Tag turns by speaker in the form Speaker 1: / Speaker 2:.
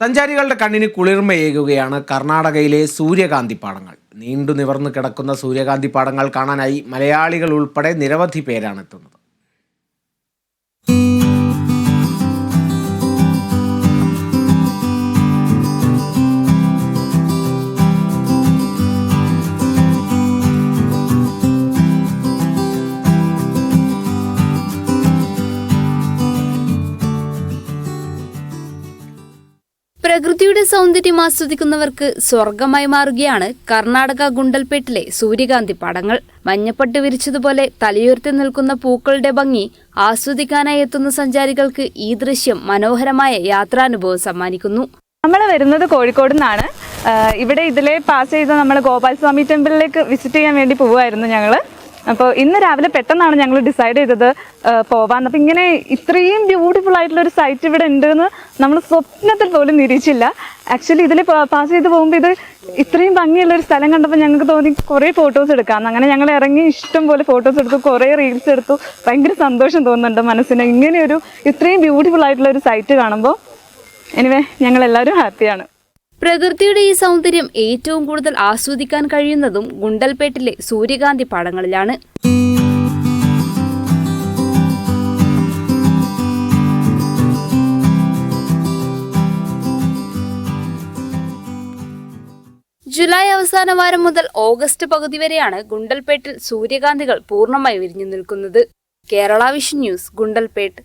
Speaker 1: സഞ്ചാരികളുടെ കണ്ണിന് കുളിർമയേകുകയാണ് കർണാടകയിലെ സൂര്യകാന്തി പാടങ്ങൾ. നീണ്ടു നിവർന്നു കിടക്കുന്ന സൂര്യകാന്തി പാടങ്ങൾ കാണാനായി മലയാളികൾ ഉൾപ്പെടെ നിരവധി പേരാണ് എത്തുന്നത്.
Speaker 2: പ്രകൃതിയുടെ സൗന്ദര്യം ആസ്വദിക്കുന്നവർക്ക് സ്വർഗമായി മാറുകയാണ് കർണാടക ഗുണ്ടൽപേട്ടിലെ സൂര്യകാന്തി പടങ്ങൾ. മഞ്ഞപ്പട്ട് വിരിച്ചതുപോലെ തലയുയർത്തി നിൽക്കുന്ന പൂക്കളുടെ ഭംഗി ആസ്വദിക്കാനായി എത്തുന്ന സഞ്ചാരികൾക്ക് ഈ ദൃശ്യം മനോഹരമായ യാത്രാനുഭവം സമ്മാനിക്കുന്നു.
Speaker 3: നമ്മൾ വരുന്നത് കോഴിക്കോട് നിന്നാണ്. ഇവിടെ ഇതിലെ പാസ് ചെയ്ത് നമ്മൾ ഗോപാൽസ്വാമി ടെമ്പിളിലേക്ക് വിസിറ്റ് ചെയ്യാൻ വേണ്ടി പോവുമായിരുന്നു ഞങ്ങൾ അപ്പോൾ ഇന്ന് രാവിലെ പെട്ടെന്നാണ് ഞങ്ങൾ ഡിസൈഡ് ചെയ്തത് പോവാൻ അപ്പോൾ ഇങ്ങനെ ഇത്രയും ബ്യൂട്ടിഫുൾ ആയിട്ടുള്ള ഒരു സൈറ്റ് ഇവിടെ ഉണ്ടെന്ന് നമ്മൾ സ്വപ്നത്തിൽ പോലും നിരീക്ഷിച്ചില്ല. ആക്ച്വലി ഇതിൽ പാസ് ചെയ്ത് പോകുമ്പോൾ ഇത് ഇത്രയും ഭംഗിയുള്ള ഒരു സ്ഥലം കണ്ടപ്പോൾ ഞങ്ങൾക്ക് തോന്നി കുറേ ഫോട്ടോസ് എടുക്കാം. അങ്ങനെ ഞങ്ങൾ ഇറങ്ങി ഇഷ്ടം പോലെ ഫോട്ടോസ് എടുത്തു കുറേ റീൽസ് എടുത്തു. ഭയങ്കര സന്തോഷം തോന്നുന്നുണ്ട് മനസ്സിന്. ഇങ്ങനെയൊരു ഇത്രയും ബ്യൂട്ടിഫുൾ ആയിട്ടുള്ള ഒരു സൈറ്റ് കാണുമ്പോൾ എനിവേ ഞങ്ങൾ എല്ലാവരും ഹാപ്പിയാണ്
Speaker 2: പ്രകൃതിയുടെ ഈ സൗന്ദര്യം ഏറ്റവും കൂടുതൽ ആസ്വദിക്കാൻ കഴിയുന്നതും ഗുണ്ടൽപേട്ടിലെ സൂര്യകാന്തി പാടങ്ങളിലാണ്. ജൂലൈ അവസാന വാരം മുതൽ ഓഗസ്റ്റ് പകുതി വരെയാണ് ഗുണ്ടൽപേട്ടിൽ സൂര്യകാന്തികൾ പൂർണമായി വിരിഞ്ഞു നിൽക്കുന്നത്. Kerala vision news Gundlupet.